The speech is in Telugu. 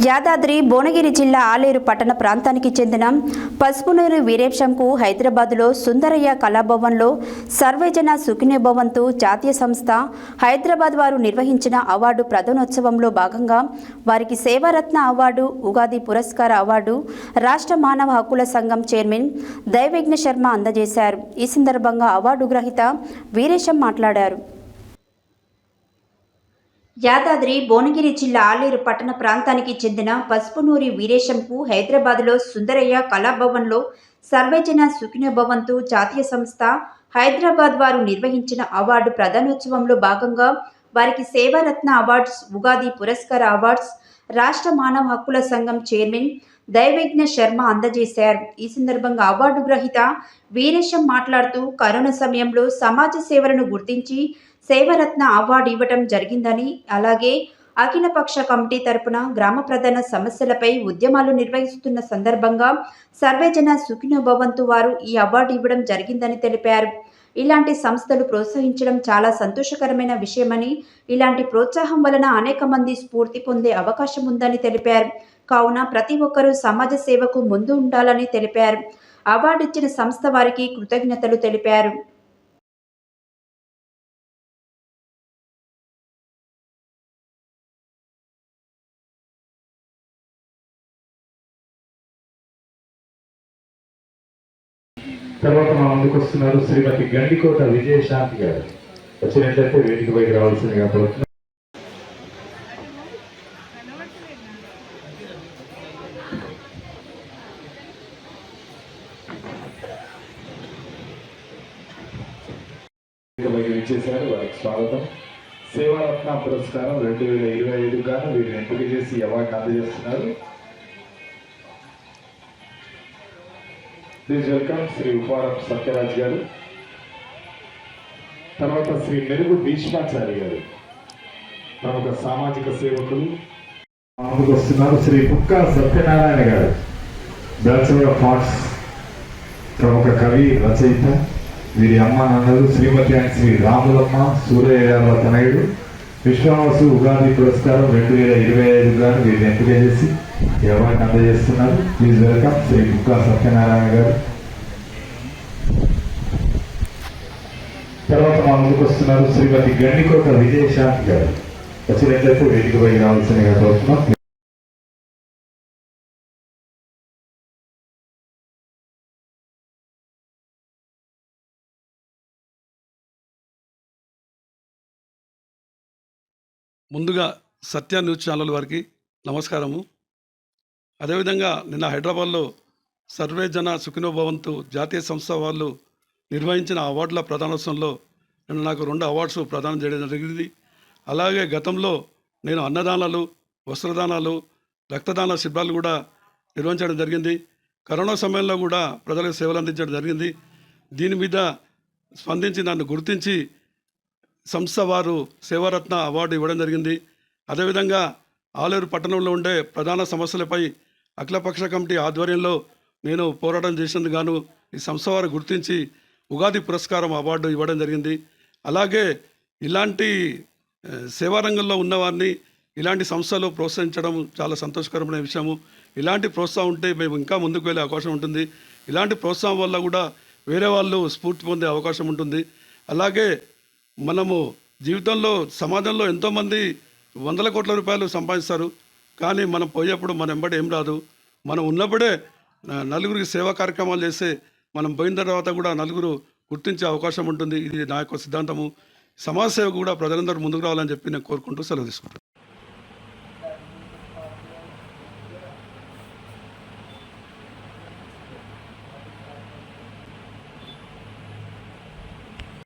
యాదాద్రి భువనగిరి జిల్లా ఆలేరు పట్టణ ప్రాంతానికి చెందిన పసుపునూరు వీరేశంకు హైదరాబాదులో సుందరయ్య కళాభవన్లో సర్వేజన సుఖినే భవంతు జాతీయ సంస్థ హైదరాబాద్ వారు నిర్వహించిన అవార్డు ప్రధానోత్సవంలో భాగంగా వారికి సేవారత్న అవార్డు ఉగాది పురస్కార అవార్డు రాష్ట్ర మానవ హక్కుల సంఘం చైర్మన్ దైవజ్ఞ శర్మ అందజేశారు. ఈ సందర్భంగా అవార్డు గ్రహీత వీరేశం మాట్లాడారు. యాదాద్రి భువనగిరి జిల్లా ఆలేరు పట్టణ ప్రాంతానికి చెందిన పసుపునూరి వీరేశంకు హైదరాబాద్లో సుందరయ్య కళాభవన్లో సర్వేజన సుఖినభవంతు జాతీయ సంస్థ హైదరాబాద్ వారు నిర్వహించిన అవార్డు ప్రధానోత్సవంలో భాగంగా వారికి సేవారత్న అవార్డ్స్ ఉగాది పురస్కార అవార్డ్స్ రాష్ట్ర మానవ హక్కుల సంఘం చైర్మన్ దైవజ్ఞ శర్మ అందజేశారు. ఈ సందర్భంగా అవార్డు గ్రహీత వీరేశం మాట్లాడుతూ కరోనా సమయంలో సమాజ సేవలను గుర్తించి సేవరత్న అవార్డు ఇవ్వటం జరిగిందని అలాగే అఖిలపక్ష కమిటీ తరపున గ్రామ ప్రధాన సమస్యలపై ఉద్యమాలు నిర్వహిస్తున్న సందర్భంగా సర్వేజన సుఖినోభవంతు వారు ఈ అవార్డు ఇవ్వడం జరిగిందని తెలిపారు. ఇలాంటి సంస్థలు ప్రోత్సహించడం చాలా సంతోషకరమైన విషయమని ఇలాంటి ప్రోత్సాహం వలన అనేక మంది స్ఫూర్తి పొందే అవకాశం ఉందని తెలిపారు. కావున ప్రతి ఒక్కరూ సమాజ సేవకు ముందు ఉండాలని తెలిపారు. అవార్డు ఇచ్చిన సంస్థ వారికి కృతజ్ఞతలు తెలిపారు. తర్వాత మా ముందుకు వస్తున్నారు శ్రీమతి గండికోట విజయశాంతి గారు. వచ్చినట్లయితే వేదిక పైకి రావాల్సిందిగా కోరుతున్నాను. వేదిక వారికి స్వాగతం. సేవారత్న పురస్కారం రెండు వేల ఇరవై ఐదు గాను వీరిని ఎంపిక చేసి అవార్డు అందజేస్తున్నారు. Please welcome Shri Uparam Satyaraj garu. తర్వాత శ్రీ మెరుగు భీష్మాచారి గారు. ప్రముఖ సామాజిక సేవకులు. ముందుకు వస్తున్నారు శ్రీ కుక్క సత్యనారాయణ గారు. బ్యాచులర్ ఆఫ్ ఆర్ట్స్ ప్రముఖ కవి రచయిత. వీరి అమ్మ నాన్నలు శ్రీమతి అండ్ శ్రీ రాములమ్మ సూర్య తనయుడు విశ్వవాసు ఉగాది పురస్కారం రెండు వేల ఇరవై ఐదు గాను వీరిని ఎంపిక చేసి అందజేస్తున్నారు? ప్లీజ్ వెల్కమ్ శ్రీ బుక్కా సత్యనారాయణ గారు. తర్వాత మా ముందుకు వస్తున్నారు శ్రీమతి గండికోట విజయశాంతి గారు. వచ్చినట్లయితే వేదికపై రావాల్సిన కోరుతున్నాం ముందుగా సత్య న్యూస్ ఛానల్ వారికి నమస్కారము. అదేవిధంగా నిన్న హైదరాబాద్లో సర్వే జన జాతీయ సంస్థ వాళ్ళు నిర్వహించిన అవార్డుల ప్రధానోత్సవంలో నిన్న నాకు రెండు అవార్డ్స్ ప్రదానం చేయడం జరిగింది. అలాగే గతంలో నేను అన్నదానాలు వస్త్రదానాలు రక్తదాన శిబిరాలు కూడా నిర్వహించడం జరిగింది. కరోనా సమయంలో కూడా ప్రజలకు సేవలు అందించడం జరిగింది. దీని మీద స్పందించి నన్ను గుర్తించి సంస్థ వారు సేవారత్న అవార్డు ఇవ్వడం జరిగింది. అదేవిధంగా ఆలేరు పట్టణంలో ఉండే ప్రధాన సమస్యలపై అఖిలపక్ష కమిటీ ఆధ్వర్యంలో నేను పోరాటం చేసినందుకు గాను ఈ సంస్థ వారు గుర్తించి ఉగాది పురస్కారం అవార్డు ఇవ్వడం జరిగింది. అలాగే ఇలాంటి సేవా రంగంలో ఉన్నవారిని ఇలాంటి సంస్థలు ప్రోత్సహించడం చాలా సంతోషకరమైన విషయము. ఇలాంటి ప్రోత్సాహం ఉంటే మేము ఇంకా ముందుకు వెళ్ళే అవకాశం ఉంటుంది. ఇలాంటి ప్రోత్సాహం వల్ల కూడా వేరే వాళ్ళు స్ఫూర్తి పొందే అవకాశం ఉంటుంది. అలాగే మనము జీవితంలో సమాజంలో ఎంతోమంది వందల కోట్ల రూపాయలు సంపాదిస్తారు. కానీ మనం పోయేప్పుడు మన వెంబడి ఏం రాదు. మనం ఉన్నప్పుడే నలుగురికి సేవా కార్యక్రమాలు చేస్తే మనం పోయిన తర్వాత కూడా నలుగురు గుర్తించే అవకాశం ఉంటుంది. ఇది నా యొక్క సిద్ధాంతము. సమాజ సేవ కూడా ప్రజలందరూ ముందుకు రావాలని చెప్పి నేను కోరుకుంటూ సెలవు తీసుకుంటాను